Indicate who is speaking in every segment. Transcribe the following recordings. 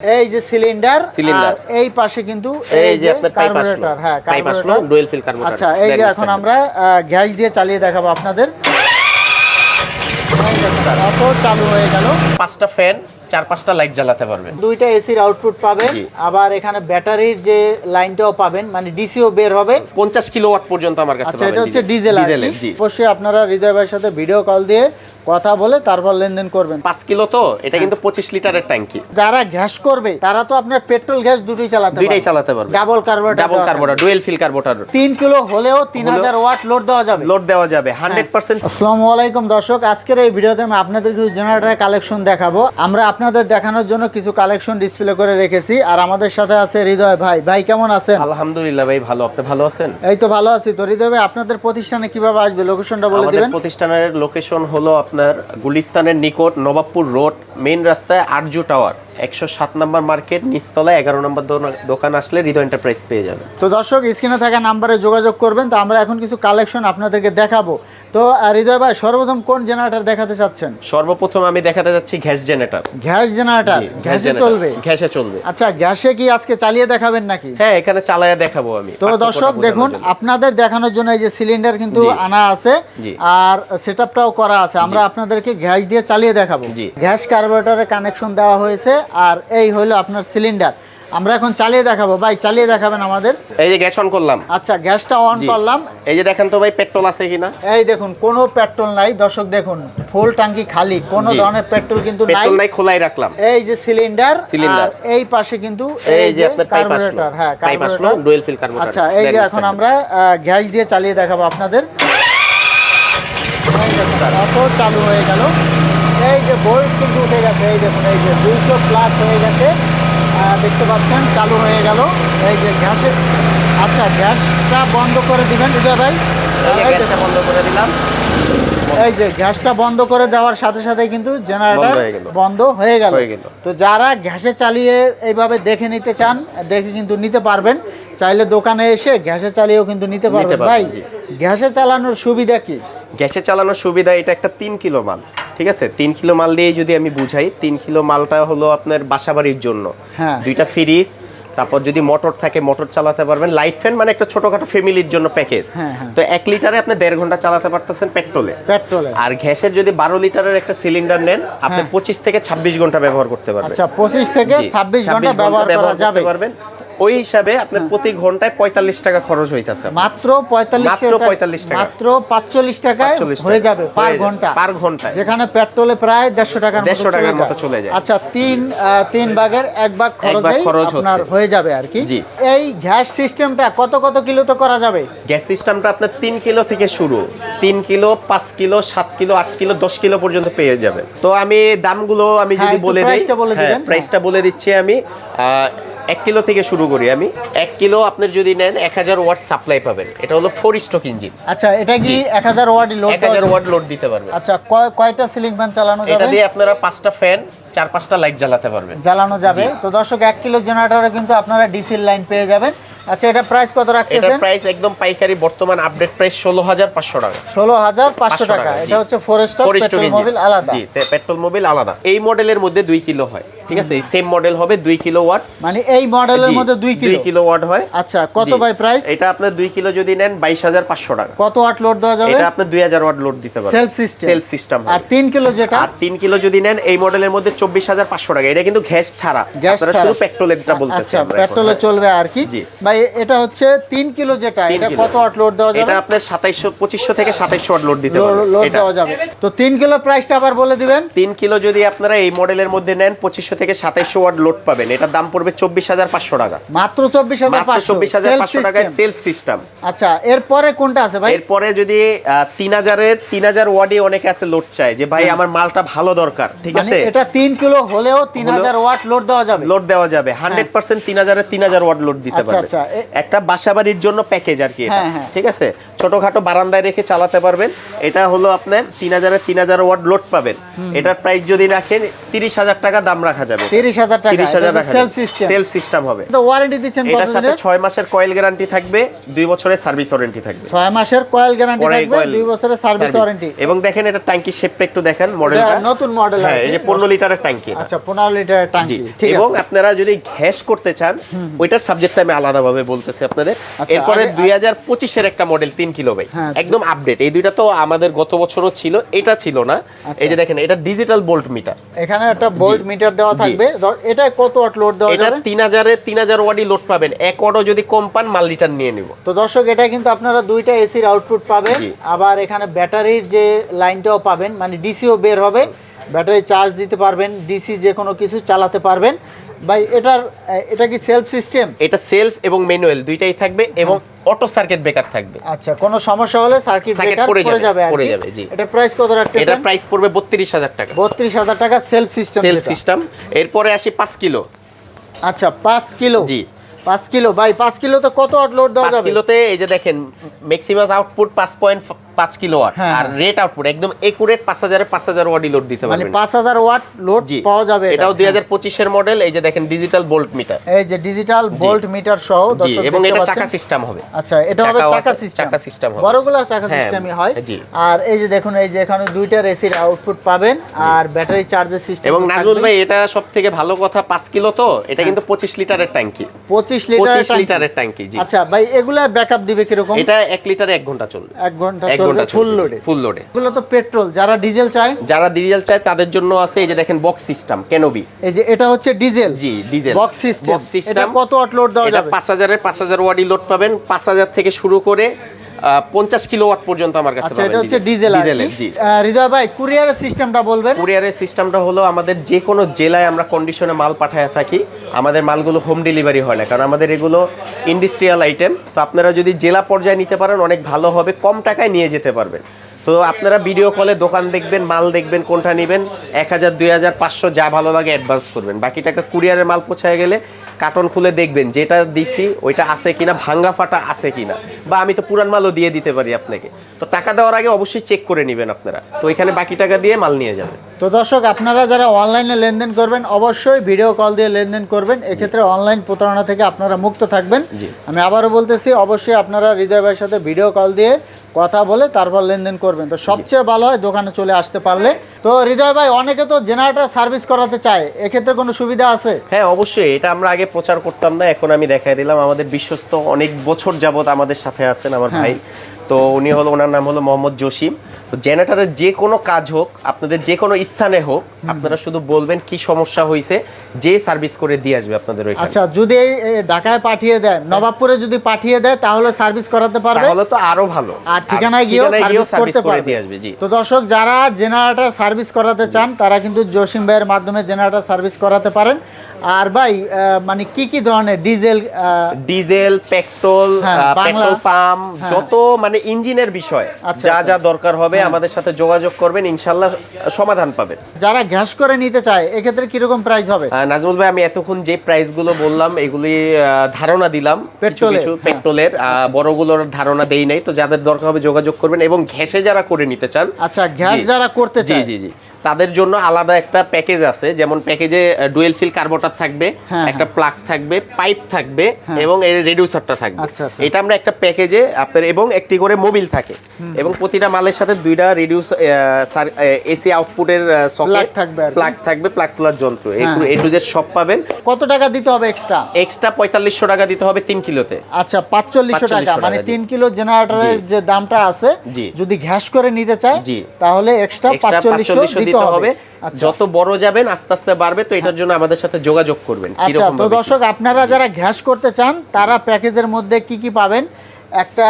Speaker 1: এই যে cylinder cylinder এই পাশে কিন্তু
Speaker 2: এই যে আপনার পাইপ আসলো
Speaker 1: হ্যাঁ
Speaker 2: পাইপ আসলো ডুয়েল ফিল কার্বোরেটর
Speaker 1: আচ্ছা এই যে এখন আমরা গ্যাস দিয়ে চালিয়ে দেখাবো আপনাদের। অটো চালু হয়ে গেল।
Speaker 2: পাঁচটা ফ্যান চার পাঁচটা লাইট জ্বালাতে পারবেন
Speaker 1: দুইটা এসির আউটপুট পাবেন। আবার এখানে ব্যাটারির যে লাইনটাও পাবেন মানে ডিসিও বের হবে।
Speaker 2: পঞ্চাশ কিলো ওয়াট পর্যন্ত আমার কাছে
Speaker 1: আচ্ছা এটা হচ্ছে ডিজেল অবশ্যই আপনারা হৃদয় ভাইয়ের সাথে ভিডিও কল দিয়ে কথা বলে তারপর লেনদেন করবেন।
Speaker 2: পাঁচ কিলো তো এটা
Speaker 1: হ্যাঁ।
Speaker 2: কিন্তু পঁচিশ লিটারের ট্যাঙ্কি
Speaker 1: যারা গ্যাস করবে তারা তো আপনার পেট্রোল গ্যাস দুটোই চালাতে
Speaker 2: দুইটাই চালাতে পারবে।
Speaker 1: Double carburettor
Speaker 2: double carburettor dual fuel carburettor
Speaker 1: তিন কিলো হলেও তিন হাজার ওয়াট লোড দেওয়া যাবে।
Speaker 2: লোড দেওয়া যাবে হান্ড্রেড পার্সেন্ট
Speaker 1: আসসালামু আলাইকুম দর্শক আজকের এই ভিডিওতে আমি আপনাদের কিছু জেনারেটরের কালেকশন দেখাবো। আমরা আপনাদের দেখানোর জন্য কিছু কালেকশন ডিসপ্লে করে রেখেছি। আর আমাদের সাথে আছে হৃদয় ভাই। ভাই কেমন আছেন?
Speaker 2: আলহামদুলিল্লাহ ভাই ভালো। আপনি ভালো আছেন?
Speaker 1: এই তো ভালো আছি। তো হৃদয় ভাই আপনাদের প্রতিষ্ঠানে কীভাবে আসবে? লোকেশনটা বলে
Speaker 2: আমাদের
Speaker 1: দিবেন।
Speaker 2: প্রতিষ্ঠানের লোকেশন হলো আপনার গুলিস্তানের নিকট নবাবপুর রোড মেইন রাস্তায় আরজু টাওয়ার একশো সাত নম্বর মার্কেট নিচতলায় এগারো নম্বর দোকান- আসলে হৃদয় এন্টারপ্রাইজ পেয়ে যাবেন
Speaker 1: তো দর্শক স্ক্রিনে থাকা নাম্বারে যোগাযোগ করবেন। তো আমরা এখন কিছু কালেকশন আপনাদেরকে দেখাবো। তো হৃদয় ভাই সর্বপ্রথম কোন জেনারেটর দেখাতে চাচ্ছেন?
Speaker 2: সর্বপ্রথম আমি দেখাতে যাচ্ছি গ্যাস জেনারেটর
Speaker 1: গ্যাস জেনারেটর গ্যাসে চলবে?
Speaker 2: গ্যাসে চলবে।
Speaker 1: আচ্ছা গ্যাসে কি আজকে চালিয়ে দেখাবেন নাকি?
Speaker 2: হ্যাঁ এখানে চালায়া দেখাবো আমি।
Speaker 1: তো দর্শক দেখুন আপনাদের দেখানোর জন্য এই যে সিলিন্ডার কিন্তু আনা আছে। আর সেটআপটাও করা আছে। আমরা আপনাদেরকে গ্যাস দিয়ে চালিয়ে দেখাবো। গ্যাস কার্বোরেটরে কানেকশন দেওয়া হয়েছে। আর এই হলো আপনার সিলিন্ডার আমরা এখন চালিয়ে দেখাবো। ভাই চালিয়ে দেখাবেন আমাদের।
Speaker 2: এই যে গ্যাস অন করলাম।
Speaker 1: আচ্ছা গ্যাসটা অন করলাম।
Speaker 2: এই যে দেখেন তো ভাই পেট্রোল আছে কিনা?
Speaker 1: এই দেখুন কোনো পেট্রোল নাই। দর্শক দেখুন ফুল ট্যাঙ্কি খালি। কোনো ধরনের পেট্রোল কিন্তু নাই।
Speaker 2: পেট্রোল নাই খোলাই রাখলাম।
Speaker 1: এই যে সিলিন্ডার। আর এই পাশে কিন্তু
Speaker 2: এই যে আপনার
Speaker 1: কার্বোরেটর হ্যাঁ কার্বোরেটর
Speaker 2: ডুয়েল ফিল কার্বোরেটর
Speaker 1: আচ্ছা এই যে এখন আমরা গ্যাস দিয়ে চালিয়ে দেখাবো আপনাদের। অটো চালু হয়ে গেল। এই যে বোল্ট কিন্তু উঠে গেছে এই দেখুন এই যে দুইশো প্লাস হয়ে গেছে। দেখতে পাচ্ছেন চালু হয়ে গেল। এই যে গ্যাসের আচ্ছা গ্যাসটা বন্ধ করে দিবেন বিজয় ভাই।
Speaker 2: গ্যাসটা বন্ধ করে দিলাম।
Speaker 1: এই যে গ্যাসটা বন্ধ করে দেওয়ার সাথে সাথে কিন্তু জেনারেটর
Speaker 2: বন্ধ হয়ে গেল।
Speaker 1: তো যারা গ্যাসে চালিয়ে এইভাবে দেখে নিতে চান দেখে কিন্তু নিতে পারবেন। চাইলে দোকানে এসে গ্যাসে চালিয়েও কিন্তু নিতে পারবেন।
Speaker 2: পারবেন,
Speaker 1: ভাই গ্যাসে চালানোর সুবিধা কি?
Speaker 2: গ্যাসে চালানোর সুবিধা এটা একটা তিন কিলো মাল। ঠিক আছে? তিন কিলো মাল দিয়ে যদি আমি বুঝাই তিন কিলো মালটা হলো আপনার বাসাবাড়ির জন্য।
Speaker 1: হ্যাঁ।
Speaker 2: দুইটা ফ্রিজ তারপর যদি মোটর থাকে মোটর চালাতে পারবেন। লাইট ফ্যান মানে একটা ছোটখাটো ফ্যামিলির জন্য প্যাকেজ
Speaker 1: হ্যাঁ।
Speaker 2: তো এক লিটারে আপনি দেড় ঘণ্টা চালাতে পারতেছেন পেট্রোলে
Speaker 1: পেট্রোলে
Speaker 2: আর গ্যাসের যদি বারো লিটারের একটা সিলিন্ডার নেন আপনি
Speaker 1: হ্যাঁ।
Speaker 2: পঁচিশ থেকে ছাব্বিশ ঘণ্টা ব্যবহার করতে পারবেন।
Speaker 1: আচ্ছা পঁচিশ থেকে ছাব্বিশ ঘণ্টা ব্যবহার করা যাবে।
Speaker 2: পারবেন। ওই হিসাবে আপনার প্রতি ঘন্টায় পঁয়তাল্লিশ টাকা খরচ হইতাছে
Speaker 1: মাত্র পঁয়তাল্লিশ
Speaker 2: মাত্র 45 টাকা।
Speaker 1: মাত্র পাঁচচল্লিশ টাকায় হয়ে
Speaker 2: টাকা।
Speaker 1: যাবে পার ঘণ্টা
Speaker 2: পার ঘন্টায়।
Speaker 1: যেখানে পেট্রোলে প্রায় দেড়শো টাকার
Speaker 2: দেড়শো টাকার মতো। চলে যায়।
Speaker 1: আচ্ছা তিন তিন ভাগের এক ভাগ
Speaker 2: খরচ
Speaker 1: আপনার হয়ে যাবে আর কি এই গ্যাস সিস্টেমটা কত কত কিলো তো করা যাবে
Speaker 2: গ্যাস সিস্টেমটা আপনার তিন কিলো থেকে শুরু তিন কিলো পাঁচ কিলো সাত কিলো আট কিলো দশ কিলো পর্যন্ত পেয়ে যাবে তো আমি দামগুলো আমি
Speaker 1: হ্যাঁ,
Speaker 2: যদি বলে দিই
Speaker 1: price টা বলে
Speaker 2: হ্যাঁ। প্রাইসটা বলে দিচ্ছি আমি এক কিলো থেকে শুরু করি আমি। এক কিলো আপনার যদি নেন এক হাজার ওয়াট সাপ্লাই পাবেন। এটা হলো ফোর স্টক ইঞ্জিন
Speaker 1: আচ্ছা এটা কি এক হাজার ওয়াট লোড
Speaker 2: এক হাজার ওয়াট লোড দিতে পারবেন।
Speaker 1: আচ্ছা কয়- কয়টা সিলিং ফ্যান চালানো যাবে?
Speaker 2: এটা দিয়ে আপনারা পাঁচটা ফ্যান চার পাঁচটা লাইট জ্বালাতে পারবেন।
Speaker 1: জ্বালানো যাবে। তো দর্শক এক কিলো জেনারেটরে কিন্তু আপনারা ডিসির লাইন পেয়ে যাবেন। আচ্ছা এটা প্রাইস কত রাখতেছেন?
Speaker 2: প্রাইস একদম পাইকারি বর্তমান আপডেট প্রাইস ষোলো হাজার পাঁচশো টাকা।
Speaker 1: ষোলো হাজার পাঁচশো
Speaker 2: 500
Speaker 1: টাকা। এটা হচ্ছে ফরেস্ট
Speaker 2: ফোর স্টক
Speaker 1: মোবিল আলাদা।
Speaker 2: জি পেট্রোল মোবিল আলাদা। এই মডেলের মধ্যে দুই কিলো হয় ঠিক আছে? এই সেম মডেল হবে দুই কিলো ওয়াট
Speaker 1: মানে এই মডেলের মধ্যে দুই কিলো।
Speaker 2: দুই কিলো ওয়াট হয়।
Speaker 1: আচ্ছা কত বাই প্রাইস
Speaker 2: এটা আপনার দুই কিলো যদি নেন বাইশ হাজার পাঁচশো টাকা।
Speaker 1: কত ওয়াট লোড দেওয়া যাবে?
Speaker 2: এটা দুই হাজার ওয়াট লোড দিতে পারবেন।
Speaker 1: সেলফ সিস্টেম
Speaker 2: সেলফ সিস্টেম
Speaker 1: আর তিন কিলো যেটা?
Speaker 2: আর তিন কিলো যদি নেন এই মডেলের মধ্যে চব্বিশ হাজার পাঁচশো টাকা। এটা কিন্তু গ্যাস ছাড়া। আপনারা। শুধু পেট্রোলেরটা বলতেছি
Speaker 1: আচ্ছা পেট্রোলে
Speaker 2: হ্যাঁ।
Speaker 1: চলবে আর কি?
Speaker 2: জি।
Speaker 1: ভাই এটা হচ্ছে তিন কিলো যেটা এটা কত ওয়াট লোড দেওয়া যাবে?
Speaker 2: এটা আপনার সাতাইশশো পঁচিশশো থেকে সাতাইশশো ওয়াট লোড দিতে
Speaker 1: লোড দেওয়া যাবে। তো তিন কিলো প্রাইসটা আবার বলে দিবেন।
Speaker 2: তিন কিলো যদি আপনারা এই মডেলের মধ্যে নেন পঁচিশশো থেকে সাতাইশশো ওয়াট লোড পাবেন। এটার দাম পড়বে চব্বিশ হাজার পাঁচশো টাকা।
Speaker 1: মাত্র চব্বিশ হাজার
Speaker 2: মাত্র
Speaker 1: পাঁচশো।
Speaker 2: চব্বিশ হাজার পাঁচশো টাকায় সেলফ সিস্টেম
Speaker 1: আচ্ছা এরপরে কোনটা আছে ভাই?
Speaker 2: এরপরে যদি তিন হাজারের তিন হাজার ওয়ার্ডে অনেকে আছে লোড চায় যে ভাই আমার মালটা ভালো দরকার ঠিক।
Speaker 1: মানে
Speaker 2: আছে?
Speaker 1: এটা তিন কিলো হলেও তিন হাজার ওয়াট লোড দেওয়া যাবে।
Speaker 2: লোড দেওয়া যাবে। হান্ড্রেড পার্সেন্ট তিন হাজারের তিন হাজার ওয়াট লোড দিতে
Speaker 1: আচ্ছা,
Speaker 2: পারবে।
Speaker 1: আচ্ছা, এ-
Speaker 2: একটা বাসাবাড়ির জন্য প্যাকেজ আর কি
Speaker 1: হ্যাঁ, হ্যাঁ।
Speaker 2: ঠিক আছে ছোটখাটো বারান্দায় রেখে চালাতে পারবেন। এটা হলো আপনার তিন হাজারের তিন হাজার ওয়াট লোড পাবেন। এটার প্রাইস যদি রাখেন তিরিশ হাজার টাকা দাম রাখা যাবে।
Speaker 1: তিরিশ হাজার টাকা
Speaker 2: তিরিশ হাজার
Speaker 1: সেলফ সিস্টেম
Speaker 2: হবে।
Speaker 1: ওয়ারেন্টি দিচ্ছেন
Speaker 2: এটার সাথে ছয় মাসের কয়েল গ্যারান্টি থাকবে দুই বছরের সার্ভিস ওয়ারেন্টি থাকবে।
Speaker 1: ছয় মাসের কয়েল গ্যারান্টি থাকবে দুই বছরের সার্ভিস ওয়ারেন্টি
Speaker 2: এবং দেখেন এটা ট্যাঙ্কি শেপটা একটু দেখেন মডেলটা
Speaker 1: নতুন মডেল
Speaker 2: হ্যাঁ এই যে পনেরো লিটারের ট্যাঙ্কি
Speaker 1: আচ্ছা পনেরো লিটারের ট্যাঙ্কি ঠিক
Speaker 2: এবং আপনারা যদি ঘ্যাস করতে চান ওইটার সাবজেক্টটা আমি আলাদাভাবে বলতেছি আপনাদের।
Speaker 1: আচ্ছা,
Speaker 2: এরপরে দুই হাজার পঁচিশের একটা মডেল তিন কিলো ভাই
Speaker 1: হ্যাঁ।
Speaker 2: একদম আপডেট এই দুইটা তো আমাদের গত বছরও ছিল এটা ছিল না।
Speaker 1: আচ্ছা।
Speaker 2: এই যে দেখেন এটা ডিজিটাল বোল্ট মিটার
Speaker 1: এখানে একটা বোল্ট মিটার দেওয়া থাকবে। এটা কত ওয়াট লোড দেওয়া
Speaker 2: এটা
Speaker 1: যাবে?
Speaker 2: তিন হাজারে তিন হাজার ওয়াটই লোড পাবেন। এক ওয়াটও যদি কম পান মাল রিটার্ন নিয়ে নিব।
Speaker 1: তো দর্শক এটা কিন্তু আপনারা দুইটা এসির আউটপুট পাবেন। আবার এখানে ব্যাটারির যে লাইনটাও পাবেন মানে ডিসিও বের হবে। ব্যাটারি চার্জ দিতে পারবেন ডিসি যে কোনো কিছু চালাতে পারবেন। ভাই এটার এটা কি সেলফ সিস্টেম
Speaker 2: এটা সেলফ এবং ম্যানুয়াল দুইটাই থাকবে এবং অটো সার্কিট ব্রেকার থাকবে।
Speaker 1: আচ্ছা কোনো সমস্যা হলে সার্কিট ব্রেকার
Speaker 2: পড়ে যাবে, পড়ে যাবে, জি।
Speaker 1: এটা প্রাইস কত রাখতেছেন?
Speaker 2: প্রাইস পড়বে বত্রিশ হাজার টাকা।
Speaker 1: বত্রিশ হাজার টাকা সেলফ সিস্টেম
Speaker 2: সেলফ সিস্টেম এরপরে আসি পাঁচ কিলো।
Speaker 1: আচ্ছা পাঁচ কিলো।
Speaker 2: জি।
Speaker 1: পাঁচ কিলো। ভাই পাঁচ কিলো তো কত ওয়াট লোড দেওয়া যাবে?
Speaker 2: কিলোতে এই যে দেখেন ম্যাক্সিমাম আউটপুট পাঁচ পয়েন্ট পাঁচ কিলো ওয়াট।
Speaker 1: হ্যাঁ,
Speaker 2: আর রেট আউটপুট একদম একুরেট পাঁচ হাজারে পাঁচ হাজার ওয়াটই লোড দিতে
Speaker 1: মানে
Speaker 2: পারবেন।
Speaker 1: পাঁচ হাজার ওয়াট লোড পাওয়া যাবে
Speaker 2: এটাও দুই হাজার পঁচিশের মডেল এই যে দেখেন ডিজিটাল বোল্ট মিটার
Speaker 1: এই যে ডিজিটাল বোল্ট মিটার সহ
Speaker 2: এবং এটা চাকা সিস্টেম হবে।
Speaker 1: আচ্ছা এটা হবে চাকা সিস্টেম
Speaker 2: চাকা system হবে।
Speaker 1: বড়গুলো চাকা
Speaker 2: হ্যাঁ,
Speaker 1: সিস্টেমই হয়।
Speaker 2: জি।
Speaker 1: আর এই যে দেখুন এই যে এখানে দুইটার এসির আউটপুট পাবেন আর ব্যাটারি চার্জের সিস্টেম
Speaker 2: এবং নাজমুল ভাই এটা সব থেকে ভালো কথা পাঁচ কিলো তো এটা কিন্তু পঁচিশ লিটারের ট্যাঙ্কি।
Speaker 1: পঁচিশ লিটার
Speaker 2: লিটারের ট্যাঙ্কি জি।
Speaker 1: আচ্ছা ভাই এগুলা ব্যাকআপ দিবে কীরকম?
Speaker 2: এটা এক লিটারে এক ঘণ্টা চলবে।
Speaker 1: এক ঘণ্টা
Speaker 2: ঘণ্টা
Speaker 1: ফুল লোডে
Speaker 2: ফুল লোডে
Speaker 1: এগুলো তো পেট্রোল যারা ডিজেল চায়।
Speaker 2: যারা ডিজেল চায় তাদের জন্য আছে এই যে দেখেন বক্স সিস্টেম কেনবি
Speaker 1: এই যে এটা হচ্ছে ডিজেল
Speaker 2: জি ডিজেল
Speaker 1: বক্স সিস্টেম
Speaker 2: বক্স
Speaker 1: এটা
Speaker 2: সিস্টেম
Speaker 1: কত ওয়াট লোড দেওয়া
Speaker 2: এটা
Speaker 1: যাবে?
Speaker 2: পাঁচ হাজারের পাঁচ হাজার ওয়াটই লোড পাবেন। পাঁচ হাজার থেকে শুরু করে পঞ্চাশ কিলো ওয়াট পর্যন্ত আমার কাছে
Speaker 1: আচ্ছা এটা হচ্ছে ডিজেল
Speaker 2: ডিজেলের জি।
Speaker 1: হৃদয় ভাই কুরিয়ারের সিস্টেমটা বলবেন?
Speaker 2: কুরিয়ারের সিস্টেমটা হলো আমাদের যে কোনো জেলায় আমরা কন্ডিশনে মাল পাঠায় থাকি। আমাদের মালগুলো হোম ডেলিভারি হয় না, কারণ আমাদের এগুলো ইন্ডাস্ট্রিয়াল আইটেম তো আপনারা যদি জেলা পর্যায়ে নিতে পারেন, অনেক ভালো হবে, কম টাকায় নিয়ে যেতে পারবেন। তো আপনারা ভিডিও কলে দোকান দেখবেন, মাল দেখবেন, কোনটা নেবেন, এক হাজার, দুই হাজার, পাঁচশো, যা ভালো লাগে অ্যাডভান্স করবেন। বাকি টাকা কুরিয়ারের মাল পৌঁছায় গেলে কার্টন খুলে দেখবেন যেটা দিছি ওইটা আছে কিনা ভাঙ্গা ফাটা আছে কিনা। বা আমি তো পুরান মালও দিয়ে দিতে পারি আপনাকে। তো টাকা দেওয়ার আগে অবশ্যই চেক করে নেবেন আপনারা। তো এখানে বাকি টাকা দিয়ে মাল নিয়ে যাবেন
Speaker 1: তো দর্শক আপনারা যারা অনলাইনে লেনদেন করবেন অবশ্যই ভিডিও কল দিয়ে লেনদেন করবেন। এক্ষেত্রে অনলাইন প্রতারণা থেকে আপনারা মুক্ত থাকবেন। আমি আবারও বলতেছি অবশ্যই আপনারা হৃদয় ভাইয়ের সাথে ভিডিও কল দিয়ে কথা বলে তারপর লেনদেন করবেন। তো সবচেয়ে ভালো হয় দোকানে চলে আসতে পারলে। তো হৃদয় ভাই অনেকে তো জেনারেটর সার্ভিস করাতে চায়। এক্ষেত্রে কোনো সুবিধা আছে?
Speaker 2: হ্যাঁ অবশ্যই। এটা আমরা আগে প্রচার করতাম না এখন আমি দেখাই দিলাম। আমাদের বিশ্বস্ত অনেক বছর যাবত আমাদের সাথে আছেন আমার
Speaker 1: হ্যাঁ।
Speaker 2: ভাই। তো উনি হলো ওনার নাম হলো মোহাম্মদ জসিম। তো জেনারেটারের যে কোনো কাজ হোক আপনাদের যে কোনো স্থানে হোক আপনারা শুধু বলবেন কি সমস্যা হয়েছে যে সার্ভিস করে দিয়ে আসবে আপনাদের ওইখানে।
Speaker 1: আচ্ছা যদি ঢাকায় পাঠিয়ে দেয় নবাবপুরে যদি পাঠিয়ে দেয় তাহলে সার্ভিস করাতে পারবে?
Speaker 2: তাহলে তো আরও ভালো।
Speaker 1: আর ঠিকানায়
Speaker 2: ঠিকানায়
Speaker 1: সার্ভিস করতে পারবে।
Speaker 2: দিয়ে আসবে জি।
Speaker 1: তো দর্শক যারা জেনারেটর সার্ভিস করাতে চান তারা কিন্তু জসিম ভাইয়ের মাধ্যমে জেনারেটর সার্ভিস করাতে পারেন। আর ভাই মানে কি কি ধরনের ডিজেল
Speaker 2: ডিজেল পেট্রোল
Speaker 1: হ্যাঁ,
Speaker 2: পেট্রোল পাম্প
Speaker 1: হ্যাঁ।
Speaker 2: যত মানে ইঞ্জিনের বিষয়
Speaker 1: আচ্ছা,
Speaker 2: যা
Speaker 1: আচ্ছা।
Speaker 2: যা দরকার হবে আমাদের সাথে যোগাযোগ করবেন ইনশাল্লাহ সমাধান পাবেন।
Speaker 1: যারা গ্যাস করে নিতে চায় এক্ষেত্রে কীরকম প্রাইস হবে?
Speaker 2: নাজমুল ভাই আমি এতক্ষণ যে প্রাইসগুলো বললাম এগুলি ধারণা দিলাম কিছু
Speaker 1: পেট্রোলের, হ্যাঁ।
Speaker 2: বড়গুলোর ধারণা দেই নাই। তো যাদের দরকার হবে যোগাযোগ করবেন এবং ঘ্যাসে যারা করে নিতে চান
Speaker 1: আচ্ছা গ্যাস যারা করতে চায়
Speaker 2: জি জি জি। তাদের জন্য আলাদা একটা প্যাকেজ আছে। যেমন প্যাকেজে ডুয়েল ফিল কার্বোটার থাকবে
Speaker 1: হ্যাঁ,
Speaker 2: একটা প্লাগ থাকবে পাইপ থাকবে
Speaker 1: হ্যাঁ।
Speaker 2: এবং এর রেডিউসারটা থাকবে।
Speaker 1: আচ্ছা, আচ্ছা।
Speaker 2: এটা আমরা একটা প্যাকেজে আপনার এবং একটি করে মোবিল থাকে। এবং প্রতিটা মালের সাথে দুইটা রিডিউস এসি আউটপুটের সকেট
Speaker 1: থাকবে
Speaker 2: প্লাগ থাকবে প্লাগ তোলার যন্ত্র।
Speaker 1: হ্যাঁ।
Speaker 2: এ টু জেড সব পাবেন।
Speaker 1: কত টাকা দিতে হবে এক্সট্রা
Speaker 2: এক্সট্রা পঁয়তাল্লিশশো টাকা দিতে হবে তিন কিলোতে।
Speaker 1: আচ্ছা পাঁচচল্লিশশো টাকা। মানে তিন কিলো জেনারেটরের যে দামটা আছে। যদি গ্যাস করে নিতে চায়
Speaker 2: জি।
Speaker 1: তাহলে এক্সট্রা পাঁচচল্লিশশো দিতে হবে। আচ্ছা।
Speaker 2: যত বড় যাবেন আস্তে আস্তে বাড়বে। তো এটার জন্য আমাদের সাথে যোগাযোগ করবেন।
Speaker 1: আচ্ছা তো দর্শক আপনারা যারা ঘ্যাস করতে চান তারা প্যাকেজের মধ্যে কি কি পাবেন? একটা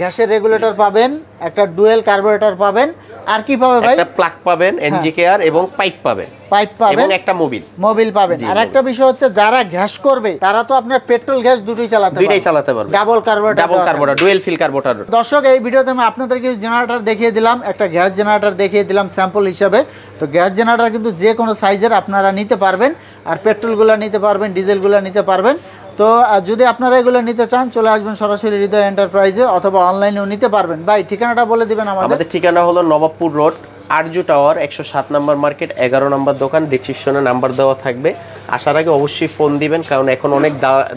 Speaker 1: গ্যাসের রেগুলেটর পাবেন একটা ডুয়েল কার্বোরেটর পাবেন। আর কি পাবে ভাই?
Speaker 2: একটা প্লাগ পাবেন এনজিকেআর এবং পাইপ পাবেন।
Speaker 1: পাইপ
Speaker 2: এবং
Speaker 1: পাবেন
Speaker 2: একটা মোবিল
Speaker 1: মোবিল পাবেন। আর একটা বিষয় হচ্ছে যারা গ্যাস করবে তারা তো আপনার পেট্রোল গ্যাস দুটোই চালাতে
Speaker 2: দুইটাই চালাতে পারবে।
Speaker 1: Double carburettor
Speaker 2: double carburettor dual fuel carburettor
Speaker 1: দর্শক এই ভিডিওতে আমি আপনাদেরকে জেনারেটর দেখিয়ে দিলাম একটা গ্যাস জেনারেটর দেখিয়ে দিলাম স্যাম্পল হিসাবে। তো গ্যাস জেনারেটর কিন্তু যে কোনো সাইজের আপনারা নিতে পারবেন আর পেট্রোলগুলো নিতে পারবেন ডিজেলগুলো নিতে পারবেন। তো যদি আপনারা এগুলো নিতে চান, চলে আসবেন সরাসরি হৃদয় এন্টারপ্রাইজে অথবা অনলাইনেও নিতে পারবেন। ভাই, ঠিকানাটা বলে দিবেন আমাদের
Speaker 2: ঠিকানা হলো নবাবপুর রোড আরজু টাওয়ার একশো সাত নম্বর মার্কেট এগারো নম্বর দোকান ডিসক্রিপশনে নাম্বার দেওয়া থাকবে। আসার আগে অবশ্যই ফোন দিবেন কারণ এখন অনেক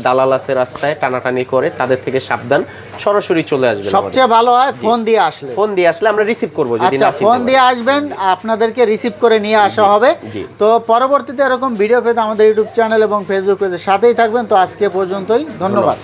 Speaker 2: দালাল আছে রাস্তায় টানাটানি করে তাদের থেকে সাবধান সরাসরি চলে আসবেন
Speaker 1: সবচেয়ে ভালো হয় ফোন দিয়ে আসলে।
Speaker 2: ফোন দিয়ে আসলে আমরা রিসিভ করব
Speaker 1: আচ্ছা ফোন দিয়ে আসবেন আপনাদেরকে রিসিভ করে নিয়ে আসা হবে। তো পরবর্তীতে এরকম ভিডিও পেতে আমাদের ইউটিউব চ্যানেল এবং ফেসবুক পেজের সাথেই থাকবেন। তো আজকে পর্যন্তই ধন্যবাদ।